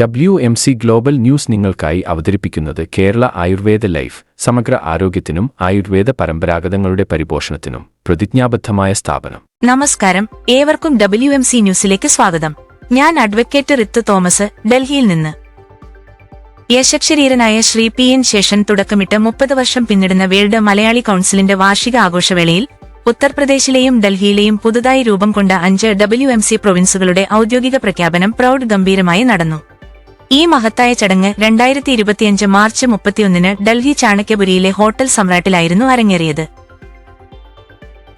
W M C global news നിങ്ങൾക്കായി അവതരിപ്പിക്കുന്നത് Kerala Ayurveda life സമഗ്ര ആരോഗ്യത്തിനും ആയുർവേദ പരമ്പരാഗതങ്ങളുടെ പരിപോഷണത്തിനും പ്രതിജ്ഞാബദ്ധമായ സ്ഥാപനം. നമസ്കാരം. ഏവർക്കും ഡബ്ല്യു എം സി ന്യൂസിലേക്ക് സ്വാഗതം. ഞാൻ അഡ്വക്കേറ്റ് റിത്ത് തോമസ് ഡൽഹിയിൽ നിന്ന്. യശക്ഷരീരനായ ശ്രീ പി എൻ ശേഷൻ തുടക്കമിട്ട് മുപ്പത് വർഷം പിന്നിടുന്ന വേൾഡ് മലയാളി കൌൺസിലിന്റെ വാർഷിക ആഘോഷവേളയിൽ ഉത്തർപ്രദേശിലെയും ഡൽഹിയിലെയും പുതുതായി രൂപം കൊണ്ട അഞ്ച് ഡബ്ല്യു എം സി പ്രൊവിൻസുകളുടെ ഔദ്യോഗിക പ്രഖ്യാപനം പ്രൗഢ ഗംഭീരമായി നടന്നു. ഈ മഹത്തായ ചടങ്ങ് രണ്ടായിരത്തി ഇരുപത്തിയഞ്ച് മാർച്ച് മുപ്പത്തിയൊന്നിന് ഡൽഹി ചാണക്യപുരിയിലെ ഹോട്ടൽ സമ്രാട്ടിലായിരുന്നു അരങ്ങേറിയത്.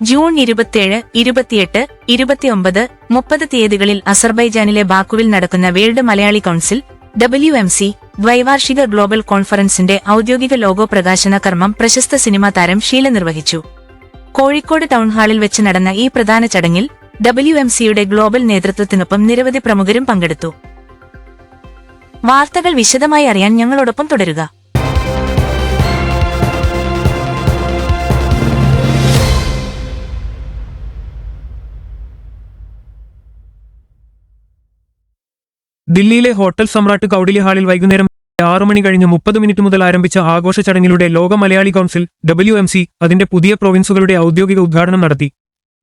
ജൂൺ ഇരുപത്തിയേഴ് ഇരുപത്തിയെട്ട് ഇരുപത്തിയൊമ്പത് മുപ്പത് തീയതികളിൽ അസർബൈജാനിലെ ബാക്കുവിൽ നടക്കുന്ന world Malayali council W M C ദ്വൈവാർഷിക global കോൺഫറൻസിന്റെ ഔദ്യോഗിക ലോഗോ പ്രകാശന കർമ്മം പ്രശസ്ത സിനിമാ താരം ഷീല നിർവഹിച്ചു. കോഴിക്കോട് ടൗൺഹാളിൽ വെച്ച് നടന്ന ഈ പ്രധാന ചടങ്ങിൽ ഡബ്ല്യു എം സിയുടെ ഗ്ലോബൽ നേതൃത്വത്തിനൊപ്പം നിരവധി പ്രമുഖരും പങ്കെടുത്തു. വാർത്തകൾ വിശദമായി അറിയാൻ ഞങ്ങളോടൊപ്പം തുടരുക. ദില്ലിയിലെ ഹോട്ടൽ സമ്രാട്ട് കൗഡിലി ഹാളിൽ വൈകുന്നേരം ആറു മണി കഴിഞ്ഞ് മുപ്പത് മിനിറ്റ് മുതൽ ആരംഭിച്ച ആഘോഷ ചടങ്ങിലൂടെ ലോക മലയാളി കൌൺസിൽ ഡബ്ല്യു അതിന്റെ പുതിയ പ്രൊവിൻസുകളുടെ ഔദ്യോഗിക ഉദ്ഘാടനം നടത്തി.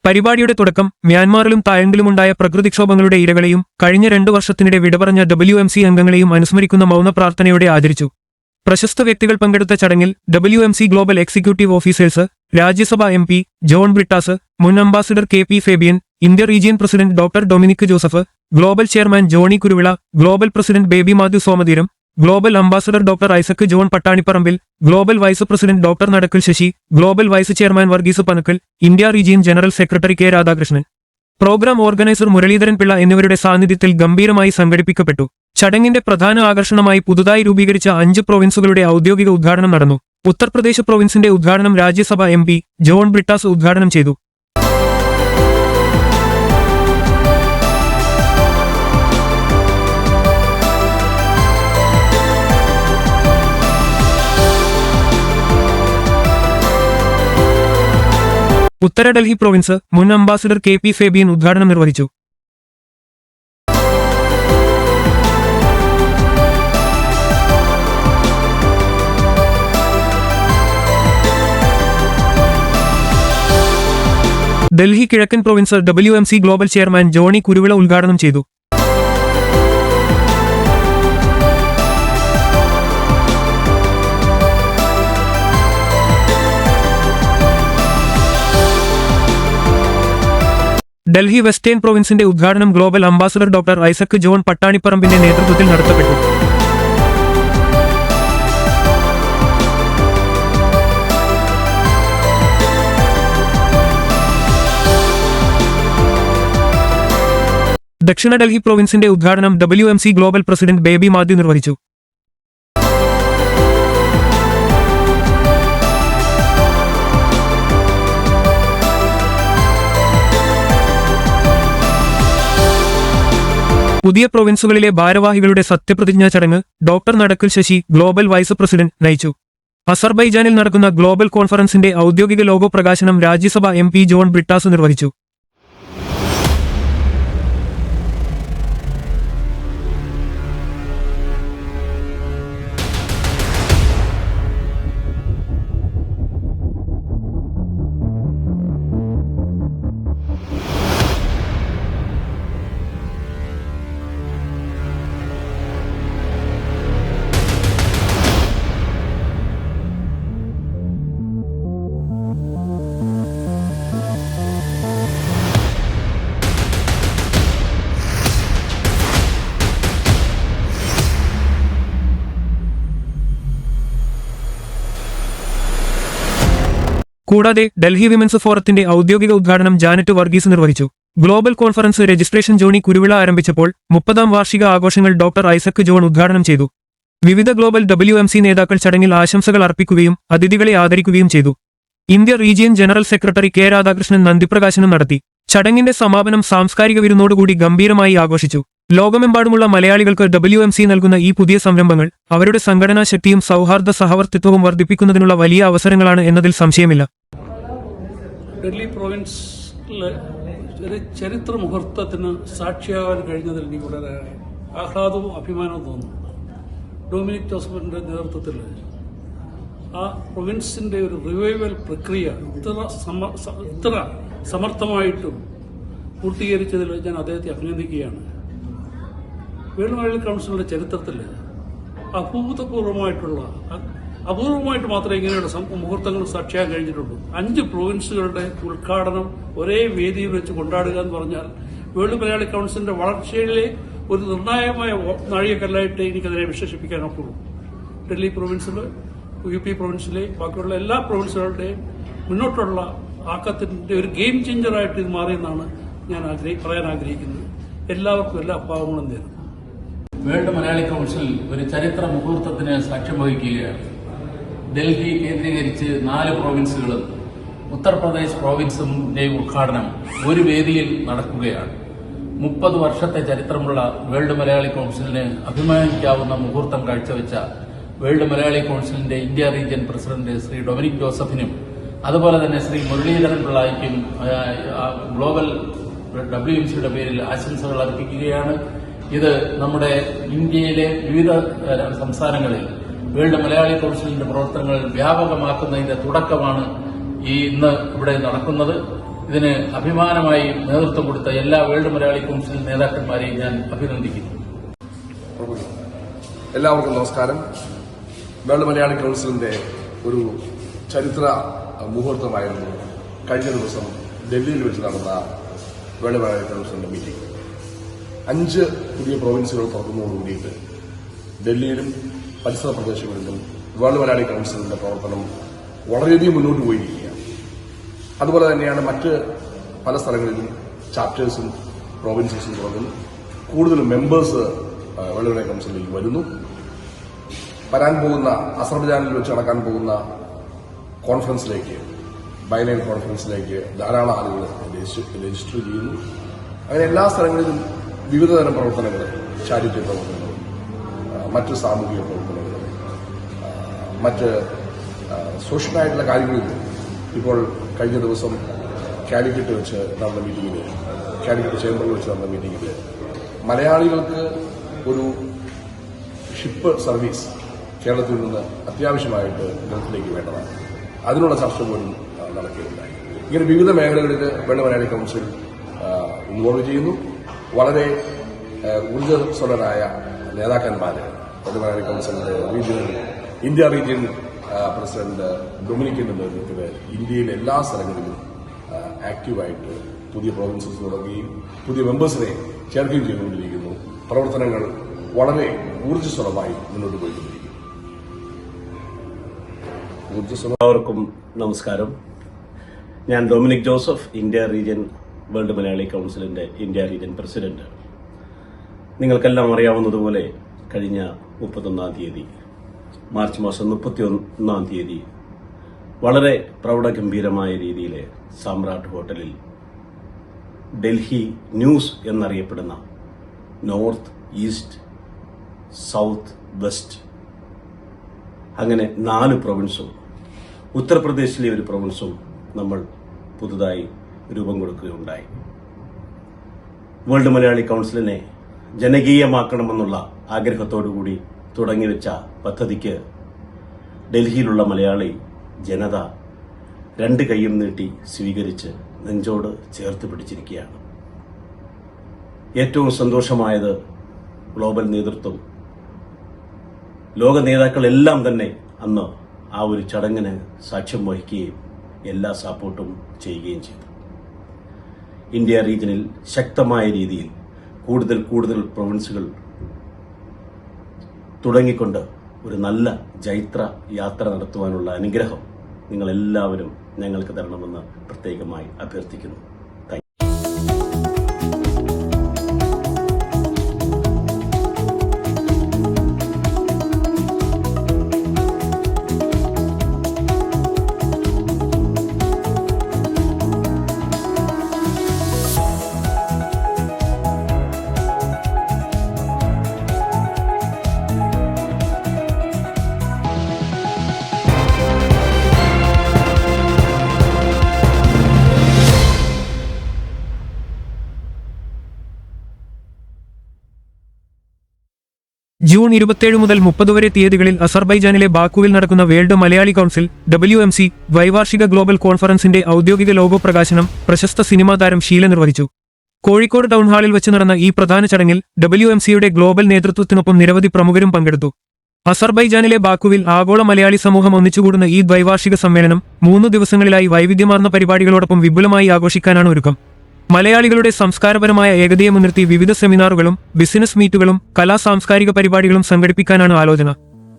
പരിപാടിയുടെ തുടക്കം മ്യാൻമാറിലും തായ്ലൻഡിലുമുണ്ടായ പ്രകൃതിക്ഷോഭങ്ങളുടെ ഇരകളെയും കഴിഞ്ഞ രണ്ടു വർഷത്തിനിടെ വിടപറഞ്ഞ ഡബ്ല്യു എം സി അംഗങ്ങളെയും അനുസ്മരിക്കുന്ന മൗന പ്രാർത്ഥനയോടെ ആദരിച്ചു. പ്രശസ്ത വ്യക്തികൾ പങ്കെടുത്ത ചടങ്ങിൽ W M C global executive officers Rajyasabha M P John Brittas മുൻ ambassador K P Fabian India region president doctor Dominic Joseph global chairman Johny Kuruvilla global president Baby Mathew Somatheeram global ambassador doctor Isaac John Pattanipparambil global vice president doctor Nadakkal Sasi global vice chairman Varghese Panakkal India region general secretary K Radhakrishnan programme organiser Muralidharan Pillai എന്നിവരുടെ സാന്നിധ്യത്തിൽ ഗംഭീരമായി സംഘടിപ്പിക്കപ്പെട്ടു. ചടങ്ങിന്റെ പ്രധാന ആകർഷണമായി പുതുതായി രൂപീകരിച്ച അഞ്ച് പ്രൊവിൻസുകളുടെ ഔദ്യോഗിക ഉദ്ഘാടനം നടന്നു. ഉത്തർപ്രദേശ് പ്രൊവിൻസിന്റെ ഉദ്ഘാടനം രാജ്യസഭ എം ജോൺ ബ്രിട്ടാസ് ഉദ്ഘാടനം ചെയ്തു. ഉത്തര ഡൽഹി പ്രൊവിൻസ് മുൻ അംബാസിഡർ കെ പി ഫേബിയൻ ഉദ്ഘാടനം നിർവഹിച്ചു. ഡൽഹി കിഴക്കൻ province W M C global chairman Johny Kuruvila ഉദ്ഘാടനം ചെയ്തു. ഡൽഹി വെസ്റ്റേൺ പ്രൊവിൻസിന്റെ ഉദ്ഘാടനം global ambassador doctor Isaac John പട്ടാണിപ്പറമ്പിന്റെ നേതൃത്വത്തിൽ നടത്തപ്പെട്ടു. ദക്ഷിണ ഡൽഹി പ്രൊവിൻസിന്റെ ഉദ്ഘാടനം W global president Baby Mathew നിർവഹിച്ചു. പുതിയ പ്രൊവിൻസുകളിലെ ഭാരവാഹികളുടെ സത്യപ്രതിജ്ഞാ ചടങ്ങ് doctor Nadakkal Sasi global vice president നയിച്ചു. അസർബൈജാനിൽ നടക്കുന്ന ഗ്ലോബൽ കോൺഫറൻസിന്റെ ഔദ്യോഗിക ലോഗോ പ്രകാശനം രാജ്യസഭ എം ജോൺ ബ്രിട്ടാസ് നിർവഹിച്ചു. കൂടാതെ ഡൽഹി വിമൻസ് ഫോറത്തിന്റെ ഔദ്യോഗിക ഉദ്ഘാടനം ജാനറ്റ് വർഗീസ് നിർവഹിച്ചു. Global conference registration Johny Kuruvilla ആരംഭിച്ചപ്പോൾ മുപ്പതാം വാർഷിക ആഘോഷങ്ങൾ ഡോക്ടർ ഐസക് ജോൺ ഉദ്ഘാടനം ചെയ്തു. വിവിധ ഗ്ലോബൽ ഡബ്ല്യു നേതാക്കൾ ചടങ്ങിൽ ആശംസകൾ അർപ്പിക്കുകയും അതിഥികളെ ആദരിക്കുകയും ചെയ്തു. India region general secretary K Radhakrishnan നന്ദിപ്രകാശനം നടത്തി. ചടങ്ങിന്റെ സമാപനം സാംസ്കാരിക വിരുന്നോടുകൂടി ഗംഭീരമായി ആഘോഷിച്ചു. ലോകമെമ്പാടുമുള്ള മലയാളികൾക്ക് ഡബ്ല്യു എം സി നൽകുന്ന ഈ പുതിയ സംരംഭങ്ങൾ അവരുടെ സംഘടനാ ശക്തിയും സൗഹാർദ്ദ സഹവർത്തിത്വവും വർദ്ധിപ്പിക്കുന്നതിനുള്ള വലിയ അവസരങ്ങളാണ് എന്നതിൽ സംശയമില്ല. ഡൽഹി പ്രൊവിൻസിലെ ഒരു ചരിത്ര മുഹൂർത്തത്തിന് സാക്ഷിയാകാൻ കഴിഞ്ഞതിൽ എനിക്ക് വളരെ ആഹ്ലാദവും അഭിമാനവും തോന്നുന്നു. ഡൊമിനിക് ജോസഫിന്റെ നേതൃത്വത്തിൽ ആ പ്രൊവിൻസിന്റെ ഒരു റിവൈവൽ പ്രക്രിയ ഇത്ര ഇത്ര സമർത്ഥമായിട്ടും പൂർത്തീകരിച്ചതിൽ ഞാൻ അദ്ദേഹത്തെ അഭിനന്ദിക്കുകയാണ്. വേണുവാഴൽ കൗൺസിലിന്റെ ചരിത്രത്തിൽ അഭൂതപൂർവമായിട്ടുള്ള അ- അപൂർവമായിട്ട് മാത്രമേ ഇങ്ങനെയുള്ള മുഹൂർത്തങ്ങൾ സാക്ഷിയാൻ കഴിഞ്ഞിട്ടുള്ളൂ. അഞ്ച് പ്രൊവിൻസുകളുടെ ഉദ്ഘാടനം ഒരേ വേദിയിൽ വെച്ച് കൊണ്ടാടുക എന്ന് പറഞ്ഞാൽ വേൾഡ് മലയാളി കൗൺസിലിന്റെ വളർച്ചയിലെ ഒരു നിർണായകമായ നാഴികക്കല്ലായിട്ട് എനിക്കതിനെ വിശേഷിപ്പിക്കാൻ ഒക്കുള്ളൂ ഡൽഹി പ്രൊവിൻസിൽ യു പി പ്രൊവിൻസിലെ ബാക്കിയുള്ള എല്ലാ പ്രൊവിൻസുകളുടെയും മുന്നോട്ടുള്ള ആക്കത്തിന്റെ ഒരു ഗെയിം ചേഞ്ചറായിട്ട് ഇത് മാറിയെന്നാണ് ഞാൻ പറയാൻ ആഗ്രഹിക്കുന്നത്. എല്ലാവർക്കും എല്ലാ അഭാവങ്ങളും നേരുന്നു. വേൾഡ് മലയാളി കൗൺസിൽ ഒരു ചരിത്ര മുഹൂർത്തത്തിന് സാക്ഷ്യം വഹിക്കുകയാണ്. ഡൽഹി കേന്ദ്രീകരിച്ച് നാല് പ്രോവിൻസുകളും ഉത്തർപ്രദേശ് പ്രോവിൻസിന്റെ ഉദ്ഘാടനം ഒരു വേദിയിൽ നടക്കുകയാണ്. മുപ്പത് വർഷത്തെ ചരിത്രമുള്ള വേൾഡ് മലയാളി കൗൺസിലിന് അഭിമാനിക്കാവുന്ന മുഹൂർത്തം കാഴ്ചവെച്ച വേൾഡ് മലയാളി കൗൺസിലിന്റെ India region president Shri Dominic ജോസഫിനും അതുപോലെ തന്നെ ശ്രീ മുരളീധരൻ പിള്ളായിക്കും ഗ്ലോബൽ ഡബ്ല്യു എം സിയുടെ പേരിൽ ആശംസകൾ അർപ്പിക്കുകയാണ്. ഇത് നമ്മുടെ ഇന്ത്യയിലെ വിവിധ സംസ്ഥാനങ്ങളിൽ വേൾഡ് മലയാളി കൗൺസിലിന്റെ പ്രവർത്തനങ്ങൾ വ്യാപകമാക്കുന്നതിന്റെ തുടക്കമാണ് ഈ ഇന്ന് ഇവിടെ നടക്കുന്നത്. ഇതിന് അഭിമാനമായി നേതൃത്വം കൊടുത്ത എല്ലാ വേൾഡ് മലയാളി കൗൺസിൽ നേതാക്കന്മാരെയും ഞാൻ അഭിനന്ദിക്കുന്നു. എല്ലാവർക്കും നമസ്കാരം. വേൾഡ് മലയാളി കൗൺസിലിന്റെ ഒരു ചരിത്ര മുഹൂർത്തമായിരുന്നു. കഴിഞ്ഞ ദിവസം ഡൽഹിയിൽ വെച്ച് നടന്ന വേൾഡ് മലയാളി കൗൺസിലിന്റെ മീറ്റിംഗ് അഞ്ച് പുതിയ പ്രൊവിൻസുകൾ തുറക്കുന്നതോടുകൂടിയിട്ട് ഡൽഹിയിലും പരിസര പ്രദേശങ്ങളിലും വേൾഡ് മലയാളി കൗൺസിലിന്റെ പ്രവർത്തനം വളരെയധികം മുന്നോട്ട് പോയിരിക്കുകയാണ്. അതുപോലെ തന്നെയാണ് മറ്റ് പല സ്ഥലങ്ങളിലും ചാപ്റ്റേഴ്സും പ്രോവിൻസസും തുടങ്ങുന്നു കൂടുതൽ മെമ്പേഴ്സ് വേൾഡ് മലയാളി കൗൺസിലിൽ വരുന്നു. വരാൻ പോകുന്ന അസർബജാനിൽ വെച്ച് നടക്കാൻ പോകുന്ന കോൺഫറൻസിലേക്ക് ബൈലൈൻ കോൺഫറൻസിലേക്ക് ധാരാളം ആളുകൾ രജിസ്റ്റർ ചെയ്യുന്നു. അങ്ങനെ എല്ലാ സ്ഥലങ്ങളിലും വിവിധതരം പ്രവർത്തനങ്ങൾ ചാരിറ്റി പ്രവർത്തനങ്ങൾ മറ്റ് സാമൂഹിക പ്രവർത്തനങ്ങൾ മറ്റ് സോഷ്യലായിട്ടുള്ള കാര്യങ്ങളിൽ ഇപ്പോൾ കഴിഞ്ഞ ദിവസം കാലിക്കറ്റ് വെച്ച് നടന്ന മീറ്റിംഗിൽ കാലിക്കറ്റ് ചേംബറിൽ വെച്ച് നടന്ന മീറ്റിംഗിൽ മലയാളികൾക്ക് ഒരു ഷിപ്പ് സർവീസ് കേരളത്തിൽ നിന്ന് അത്യാവശ്യമായിട്ട് ഗൾഫിലേക്ക് വേണ്ടതാണ്. അതിനുള്ള ചർച്ച പോലും നടക്കുകയുണ്ടായി. ഇങ്ങനെ വിവിധ മേഖലകളിൽ വെള്ള മലയാളി കൗൺസിൽ ഇൻവോൾവ് ചെയ്യുന്നു. വളരെ ഊർജസ്വലരായ നേതാക്കന്മാർ വെള്ള മലയാളി കൗൺസിലിന്റെ റീജിയണൽ ഇന്ത്യ റീജിയൻ പ്രസിഡന്റ് ഡൊമിനിക്കിന്റെ നേതൃത്വത്തിൽ ഇന്ത്യയിലെ എല്ലാ സ്ഥലങ്ങളിലും ആക്റ്റീവായിട്ട് പുതിയ പ്രൊവിൻസസ് തുടങ്ങുകയും പുതിയ മെമ്പേഴ്സിനെ ചേർക്കുകയും ചെയ്തുകൊണ്ടിരിക്കുന്നു. പ്രവർത്തനങ്ങൾ വളരെ ഊർജസ്വലമായി മുന്നോട്ട് പോയിക്കൊണ്ടിരിക്കുന്നു. ഊർജസ്വല എല്ലാവർക്കും നമസ്കാരം. ഞാൻ Dominic Joseph India region world Malayali കൗൺസിലിന്റെ ഇന്ത്യ റീജിയൻ പ്രസിഡന്റ്. നിങ്ങൾക്കെല്ലാം അറിയാവുന്നതുപോലെ കഴിഞ്ഞ മുപ്പത്തൊന്നാം തീയതി മാർച്ച് മാസം മുപ്പത്തി ഒന്നാം തീയതി വളരെ പ്രൗഢഗംഭീരമായ രീതിയിൽ സാമ്രാട്ട് ഹോട്ടലിൽ ഡൽഹി ന്യൂസ് എന്നറിയപ്പെടുന്ന നോർത്ത് ഈസ്റ്റ് സൗത്ത് വെസ്റ്റ് അങ്ങനെ നാല് പ്രൊവിൻസും ഉത്തർപ്രദേശിലെ ഒരു പ്രൊവിൻസും നമ്മൾ പുതുതായി രൂപം കൊടുക്കുകയുണ്ടായി. വേൾഡ് മലയാളി കൗൺസിലിനെ ജനകീയമാക്കണമെന്നുള്ള ആഗ്രഹത്തോടുകൂടി തുടങ്ങിവെച്ച പദ്ധതിക്ക് ഡൽഹിയിലുള്ള മലയാളി ജനത രണ്ട് കൈയും നീട്ടി സ്വീകരിച്ച് നെഞ്ചോട് ചേർത്ത് പിടിച്ചിരിക്കുകയാണ്. ഏറ്റവും സന്തോഷമായത് ഗ്ലോബൽ നേതൃത്വം. ലോക നേതാക്കളെല്ലാം തന്നെ അന്ന് ആ ഒരു ചടങ്ങിന് സാക്ഷ്യം വഹിക്കുകയും എല്ലാ സപ്പോർട്ടും ചെയ്യുകയും ചെയ്തു. ഇന്ത്യ റീജിയനിൽ ശക്തമായ രീതിയിൽ കൂടുതൽ കൂടുതൽ പ്രൊവിൻസുകൾ തുടങ്ങിക്കൊണ്ട് ഒരു നല്ല ജൈത്ര യാത്ര നടത്തുവാനുള്ള അനുഗ്രഹം നിങ്ങളെല്ലാവരും ഞങ്ങൾക്ക് തരണമെന്ന് പ്രത്യേകമായി അഭ്യർത്ഥിക്കുന്നു. ജൂൺ ഇരുപത്തിയേഴ് മുതൽ മുപ്പത് വരെ തീയതികളിൽ അസർബൈജാനിലെ ബാക്കുവിൽ നടക്കുന്ന world Malayali council W M C ദ്വൈവാർഷിക global കോൺഫറൻസിന്റെ ഔദ്യോഗിക ലോഗോ പ്രകാശനം പ്രശസ്ത സിനിമാ താരം ഷീല നിർവഹിച്ചു. കോഴിക്കോട് ടൗൺ ഹാളിൽ വെച്ച് നടന്ന ഈ പ്രധാന ചടങ്ങിൽ ഡബ്ല്യു എം സിയുടെ ഗ്ലോബൽ നേതൃത്വത്തിനൊപ്പം നിരവധി പ്രമുഖരും പങ്കെടുത്തു. അസർബൈജാനിലെ ബാക്കുവിൽ ആഗോള മലയാളി സമൂഹം ഒന്നിച്ചുകൂടുന്ന ഈ ദ്വൈവാർഷിക സമ്മേളനം മൂന്ന് ദിവസങ്ങളിലായി വൈവിധ്യമാർന്ന പരിപാടികളോടൊപ്പം വിപുലമായി ആഘോഷിക്കാനാണ് ഒരുക്കം. മലയാളികളുടെ സംസ്കാരപരമായ ഏകതയെ മുൻനിർത്തി വിവിധ സെമിനാറുകളും ബിസിനസ് മീറ്റുകളും കലാ സാംസ്കാരിക പരിപാടികളും സംഘടിപ്പിക്കാനാണ് ആലോചന.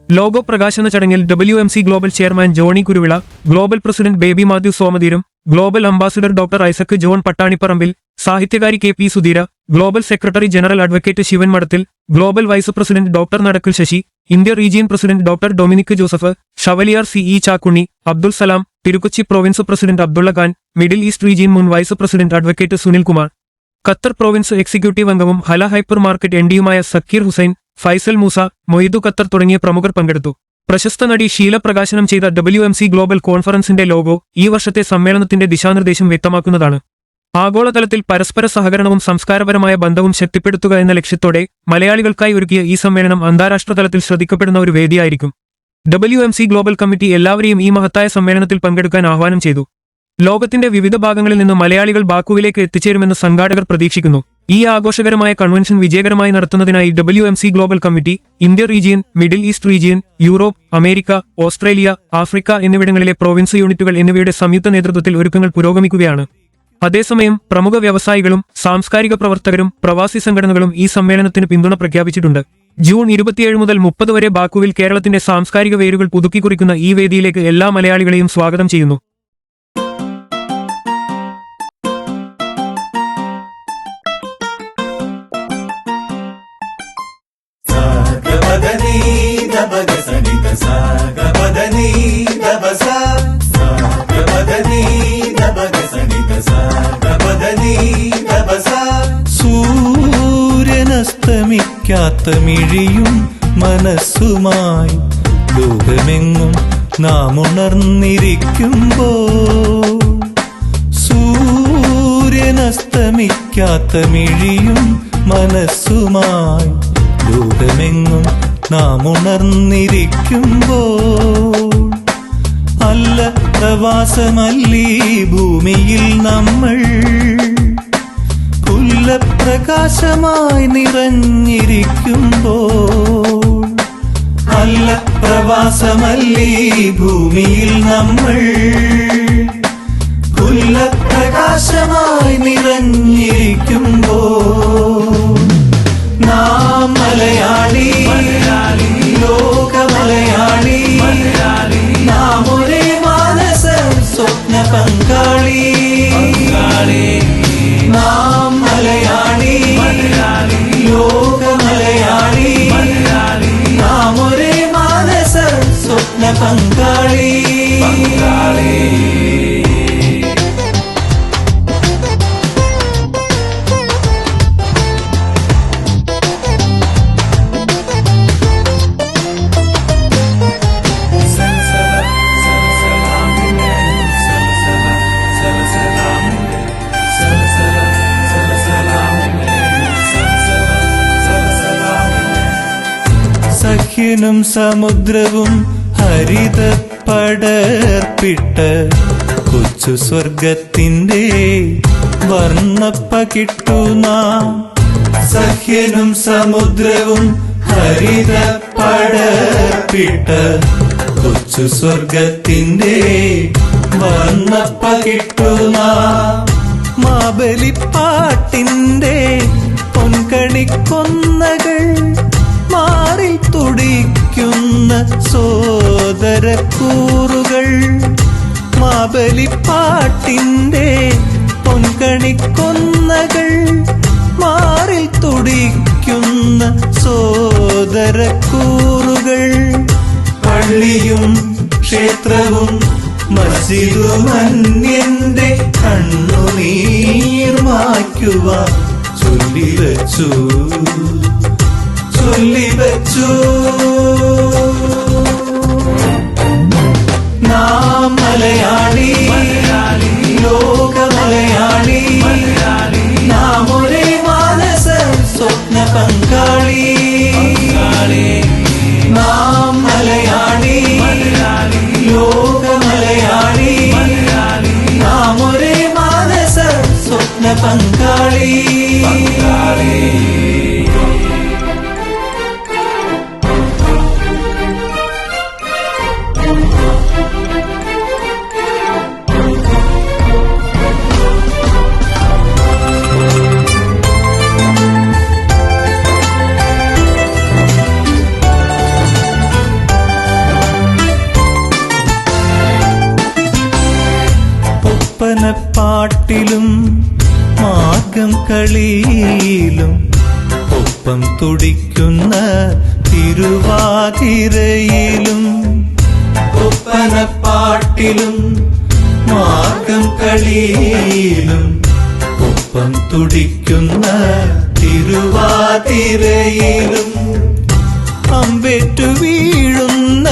ലോഗോ പ്രകാശന ചടങ്ങിൽ W M C global chairman Johny Kuruvilla global president Baby Mathew Somatheeram global ambassador doctor Isaac John Pattanipparambil സാഹിത്യകാരി K P Sudheera global secretary general advocate Sivan Madathil global vice president doctor Nadakkal Sasi India region president doctor Dominic Joseph chevalier C E Chakkunni Abdul Salam Thirukochi province president Abdulla Khan middle east region മുൻ vice president advocate Sunil Kumar Qatar province executive അംഗവും Hala hyper market എൻഡിയുമായ Zakir Hussain Faisal Moosa Moidu Qatar തുടങ്ങിയ പ്രമുഖർ പങ്കെടുത്തു. പ്രശസ്ത നടി ശീല പ്രകാശനം ചെയ്ത ഡബ്ല്യു എം സി ഗ്ലോബൽ കോൺഫറൻസിന്റെ ലോഗോ ഈ വർഷത്തെ സമ്മേളനത്തിന്റെ ദിശാനിർദ്ദേശം വ്യക്തമാക്കുന്നതാണ്. ആഗോളതലത്തിൽ പരസ്പര സഹകരണവും സംസ്കാരപരമായ ബന്ധവും ശക്തിപ്പെടുത്തുക എന്ന ലക്ഷ്യത്തോടെ മലയാളികൾക്കായി ഒരുക്കിയ ഈ സമ്മേളനം അന്താരാഷ്ട്ര തലത്തിൽ ശ്രദ്ധിക്കപ്പെടുന്ന ഒരു വേദിയായിരിക്കും. ഡബ്ല്യു ഗ്ലോബൽ കമ്മിറ്റി എല്ലാവരെയും ഈ മഹത്തായ സമ്മേളനത്തിൽ പങ്കെടുക്കാൻ ആഹ്വാനം ചെയ്തു. ലോകത്തിന്റെ വിവിധ ഭാഗങ്ങളിൽ നിന്ന് മലയാളികൾ ബാക്കുവിലേക്ക് എത്തിച്ചേരുമെന്ന് സംഘാടകർ പ്രതീക്ഷിക്കുന്നു. ഈ ആഘോഷകരമായ കൺവെൻഷൻ വിജയകരമായി നടത്തുന്നതിനായി W M C global committee India region middle east region Europe America Australia Africa എന്നിവിടങ്ങളിലെ പ്രൊവിൻസ് യൂണിറ്റുകൾ എന്നിവയുടെ സംയുക്ത നേതൃത്വത്തിൽ ഒരുക്കങ്ങൾ പുരോഗമിക്കുകയാണ്. അതേസമയം പ്രമുഖ വ്യവസായികളും സാംസ്കാരിക പ്രവർത്തകരും പ്രവാസി സംഘടനകളും ഈ സമ്മേളനത്തിന് പിന്തുണ പ്രഖ്യാപിച്ചിട്ടുണ്ട്. ജൂൺ ഇരുപത്തിയേഴ് മുതൽ മുപ്പത് വരെ ബാക്കുവിൽ കേരളത്തിന്റെ സാംസ്കാരിക വേരുകൾ പുതുക്കിക്കുറിക്കുന്ന ഈ വേദിയിലേക്ക് എല്ലാ മലയാളികളെയും സ്വാഗതം ചെയ്യുന്നു. സൂര്യനസ്തമിക്കാത്ത മിഴിയും മനസ്സുമായി ലോകമെങ്ങും നാം ഉണർന്നിരിക്കുമ്പോൾ സൂര്യനസ്തമിക്കാത്ത മിഴിയും മനസ്സുമായി ലോകമെങ്ങും നാം ഉണർന്നിരിക്കുമ്പോൾ അല്ല പ്രവാസമല്ലീ ഭൂമിയിൽ നമ്മൾ. കുല്ലപ്രകാശമായി നിറഞ്ഞിരിക്കുമ്പോൾ അല്ല പ്രവാസമല്ലീ ഭൂമിയിൽ നമ്മൾ. കുല്ലപ്രകാശമായി നിറഞ്ഞിരിക്കുമ്പോൾ നാം മലയാളി. ലോക മലയാളി. നാം ഒരേ മാനസ സ്വപ്ന പങ്കാളി. നാം മലയാളി. ലോക മലയാളി. നാം ഒരേ മാനസ സ്വപ്ന പങ്കാളി. സമുദ്രവും ഹരിത പടർപ്പിട്ട കൊച്ചു സ്വർഗത്തിന്റെ വർണപ്പ കിട്ടുന്ന സഖ്യനും സമുദ്രവും ഹരിത പടർപ്പിട്ട കൊച്ചു സ്വർഗത്തിന്റെ വർണപ്പ കിട്ടുന്ന മാബലിപ്പാട്ടിന്റെ പൊൻകണിക്കൊന്നകൾ മാറിൽ സോദര കൂറുകൾ മാബലിപ്പാട്ടിന്റെ പൊൻകണിക്കൊന്നകൾ മാറിൽ തുടിക്കുന്ന സോദര കൂറുകൾ പള്ളിയും ക്ഷേത്രവും മസ്ജിദുമന്യന്റെ കണ്ണുനീർ മായ്ക്കുവാൻ ചൊല്ലിവച്ചു. ചൊല്ലി വെച്ചു. നാം മലയാളി ലോക മലയാളി. നാം ഒരേ മാനസ സ്വപ്ന പങ്കാളി. നാം മലയാളി. പാട്ടിലും മാർഗം കളിയിലും ഒപ്പം തുടിക്കുന്ന തിരുവാതിരയിലും ഒപ്പനപ്പാട്ടിലും മാർഗം കളിയിലും ഒപ്പം തുടിക്കുന്ന തിരുവാതിരയിലും അമ്പേറ്റു വീഴുന്ന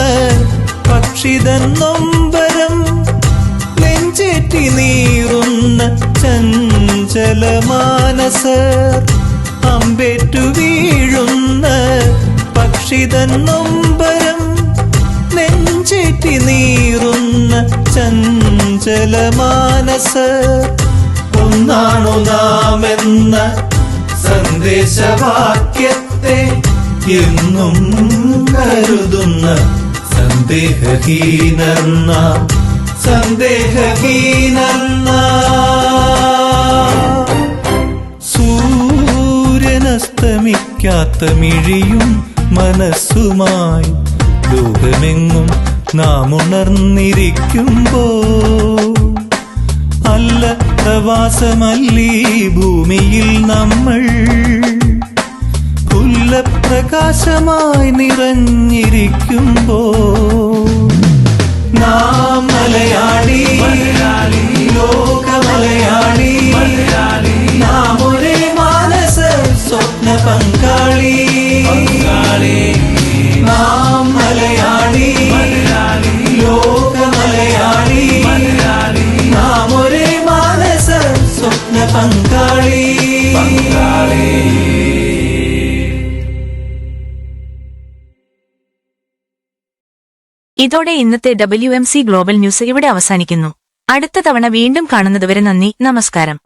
നെഞ്ചേറ്റി നീറുന്ന ചഞ്ചല മാനസ അമ്പേറ്റു വീഴുന്ന പക്ഷിതൻ നൊമ്പരം നെഞ്ചേറ്റി നീറുന്ന ചഞ്ചല മാനസ ഒന്നാണു നാമെന്ന സന്ദേശവാക്യത്തെ എന്നും കരുതുന്ന സന്ദേഹഹീനർന്ന സന്ദേഹഹീനർന്ന സൂര്യനസ്തമിക്കാത്ത മിഴിയും മനസ്സുമായി ലോകമെങ്ങും നാം ഉണർന്നിരിക്കുമ്പോ അല്ല പ്രവാസമല്ലീ ഭൂമിയിൽ നമ്മൾ പുല്ലപ്രകാശമായി നിറഞ്ഞിരിക്കുമ്പോ നാം മലയാളി ലോക മലയാളി നാം ഒരേ മാനസ സ്വപ്ന പങ്കാളി. നാം മലയാളി ലോക മലയാളി ഇതോടെ ഇന്നത്തെ ഡബ്ല്യു ഗ്ലോബൽ ന്യൂസ് ഇവിടെ അവസാനിക്കുന്നു. അടുത്ത തവണ വീണ്ടും കാണുന്നതുവരെ നന്ദി നമസ്കാരം.